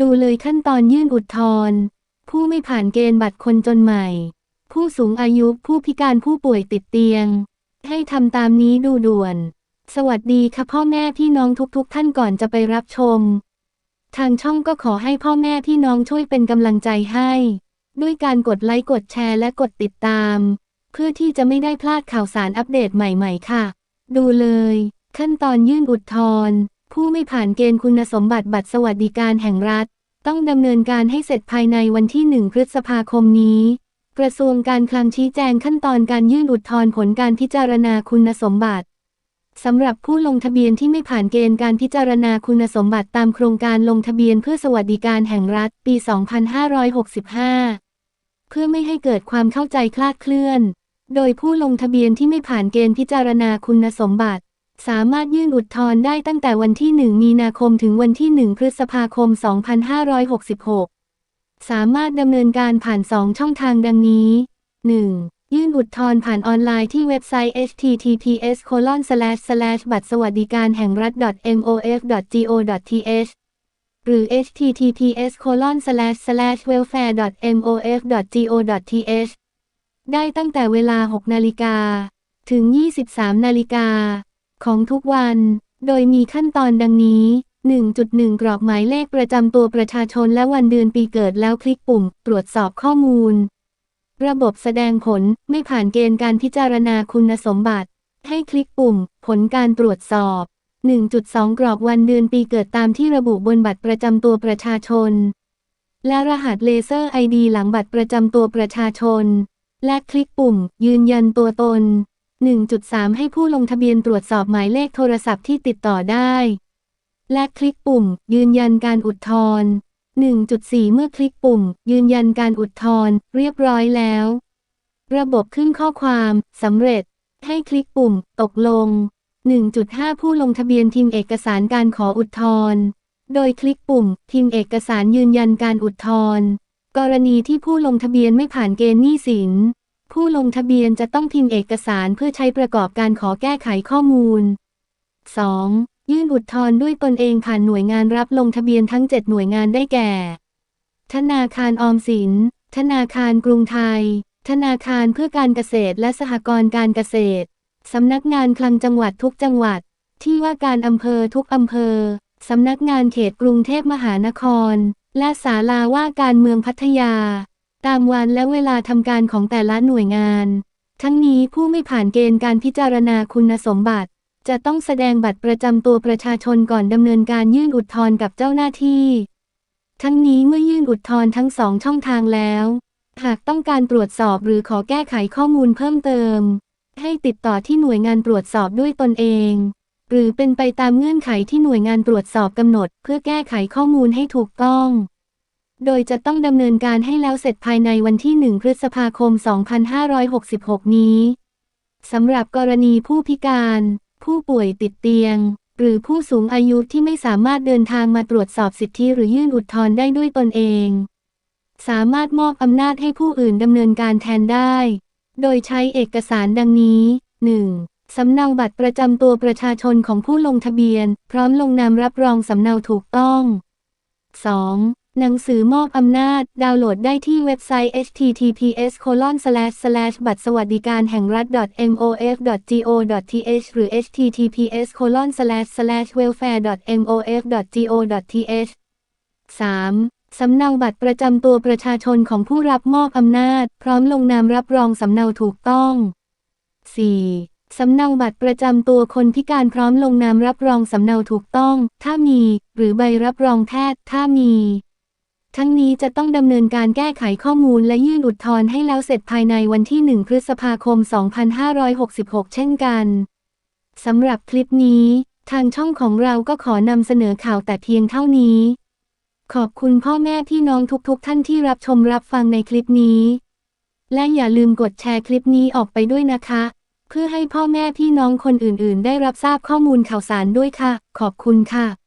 ดูเลยขั้นตอนยื่นอุทธรณ์ผู้ไม่ผ่านเกณฑ์บัตรคนจนใหม่ ผู้สูงอายุผู้พิการผู้ป่วยติดเตียง ให้ทำตามนี้ดูด่วน สวัสดีค่ะพ่อแม่พี่น้องทุกๆ ท่านก่อนจะไปรับชม ทางช่องก็ขอให้พ่อแม่พี่น้องช่วยเป็นกำลังใจให้ ด้วยการกดไลค์กดแชร์และกดติดตาม เพื่อที่จะไม่ได้พลาดข่าวสารอัปเดตใหม่ ๆ ค่ะ ดูเลย ขั้นตอนยื่นอุทธรณ์ ผู้ไม่ผ่านเกณฑ์คุณสมบัติบัตรสวัสดิการแห่งรัฐ ต้องดำเนินการให้เสร็จภายในวันที่ 1 พฤษภาคมนี้ กระทรวงการคลังชี้แจงขั้นตอนการยื่นอุทธรณ์ผลการพิจารณาคุณสมบัติสำหรับผู้ลงทะเบียนที่ไม่ผ่านเกณฑ์การพิจารณาคุณสมบัติตามโครงการลงทะเบียนเพื่อสวัสดิการแห่งรัฐปี 2565 เพื่อไม่ให้เกิดความเข้าใจคลาดเคลื่อน โดยผู้ลงทะเบียนที่ไม่ผ่านเกณฑ์พิจารณาคุณสมบัติ สามารถยื่นอุทธรณ์ได้ตั้งแต่วันที่ 1 มีนาคมถึงวันที่ 1 พฤษภาคม 2566 สามารถดำเนินการผ่าน 2 ช่องทางดังนี้ 1. ยื่นอุทธรณ์ผ่านออนไลน์ที่เว็บไซต์ https ://บัตรสวัสดิการแห่งรัฐ mof.go.th หรือ https ://welfare.mof.go.th ได้ตั้งแต่เวลา 6 นาฬิกา ถึง 23 นาฬิกา ของทุกวัน โดยมีขั้นตอนดังนี้ 1.1 กรอกหมายเลขประจำตัวประชาชนและวันเดือนปีเกิดแล้วคลิกปุ่ม ตรวจสอบข้อมูล ระบบแสดงผลไม่ผ่านเกณฑ์การพิจารณาคุณสมบัติ ให้คลิกปุ่ม ผลการตรวจสอบ 1.2 กรอกวันเดือนปีเกิดตามที่ระบุบนบัตรประจำตัวประชาชน และรหัสเลเซอร์ ID หลังบัตรประจำตัวประชาชน และคลิกปุ่ม ยืนยันตัวตน 1.3 ให้ผู้ลงทะเบียนตรวจสอบหมายเลขโทรศัพท์ที่ติดต่อได้ และคลิกปุ่ม ยืนยันการอุดทธรณ์1.4 เมื่อคลิกปุ่ม ยืนยันการอุดทธรณ์เรียบร้อยแล้ว ระบบขึ้นข้อความสำเร็จ ให้คลิกปุ่ม ตกลง 1.5 ผู้ลงทะเบียนพิมเอกสารการขออุดทธรณ์โดยคลิกปุ่มพิมเอกสารยืนยันการอุดทธรณ์กรณีที่ผู้ลงทะเบียนไม่ผ่านเกณฑ์หนี้สิน ผู้ลงทะเบียนจะต้องพิมพ์เอกสารเพื่อใช้ประกอบการขอแก้ไขข้อมูล 2. ยื่นอุทธรณ์ด้วยตนเองผ่านหน่วยงานรับลงทะเบียนทั้ง 7 หน่วยงานได้แก่ ธนาคารออมสิน ธนาคารกรุงไทย ธนาคารเพื่อการเกษตรและสหกรณ์การเกษตร สำนักงานคลังจังหวัดทุกจังหวัด ที่ว่าการอำเภอทุกอำเภอ สำนักงานเขตกรุงเทพมหานคร และศาลาว่าการเมืองพัทยา ตามวันและเวลาทำการของแต่ละหน่วยงาน ทั้งนี้ผู้ไม่ผ่านเกณฑ์การพิจารณาคุณสมบัติ จะต้องแสดงบัตรประจำตัวประชาชนก่อนดำเนินการยื่นอุทธรณ์กับเจ้าหน้าที่ ทั้งนี้เมื่อยื่นอุทธรณ์ทั้งสองช่องทางแล้ว หากต้องการตรวจสอบหรือขอแก้ไขข้อมูลเพิ่มเติม ให้ติดต่อที่หน่วยงานตรวจสอบด้วยตนเอง หรือเป็นไปตามเงื่อนไขที่หน่วยงานตรวจสอบกำหนด เพื่อแก้ไขข้อมูลให้ถูกต้อง โดยจะต้องดำเนินการให้แล้วเสร็จภายในวันที่ 1 พฤษภาคม 2566 นี้สำหรับกรณีผู้พิการ ผู้ป่วยติดเตียง หรือผู้สูงอายุที่ไม่สามารถเดินทางมาตรวจสอบสิทธิหรือยื่นอุทธรณ์ได้ด้วยตนเอง สามารถมอบอำนาจให้ผู้อื่นดำเนินการแทนได้ โดยใช้เอกสารดังนี้ 1. สำเนาบัตรประจำตัวประชาชนของผู้ลงทะเบียน พร้อมลงนามรับรองสำเนาถูกต้อง 2. หนังสือมอบอำนาจ ดาวน์โหลดได้ที่เว็บไซต์ https บัตรสวัสดิการแห่งรัฐ mof.go.th หรือ https welfare.mof.go.th 3. สำเนาบัตรประจำตัวประชาชนของผู้รับมอบอำนาจ พร้อมลงนามรับรองสำเนาถูกต้อง 4. สำเนาบัตรประจำตัวคนพิการพร้อมลงนามรับรองสำเนาถูกต้อง ถ้ามี หรือใบรับรองแพทย์ถ้ามี ทั้งนี้จะต้องดำเนินการแก้ไขข้อมูลและยื่นอุทธรณ์ให้แล้วเสร็จภายในวันที่ 1 พฤษภาคม 2566 เช่นกันสำหรับคลิปนี้ ทางช่องของเราก็ขอนำเสนอข่าวแต่เพียงเท่านี้ ขอบคุณพ่อแม่พี่น้องทุกๆท่านที่รับชมรับฟังในคลิปนี้ และอย่าลืมกดแชร์คลิปนี้ออกไปด้วยนะคะ เพื่อให้พ่อแม่พี่น้องคนอื่นๆ ได้รับทราบข้อมูลข่าวสารด้วยค่ะ ขอบคุณค่ะ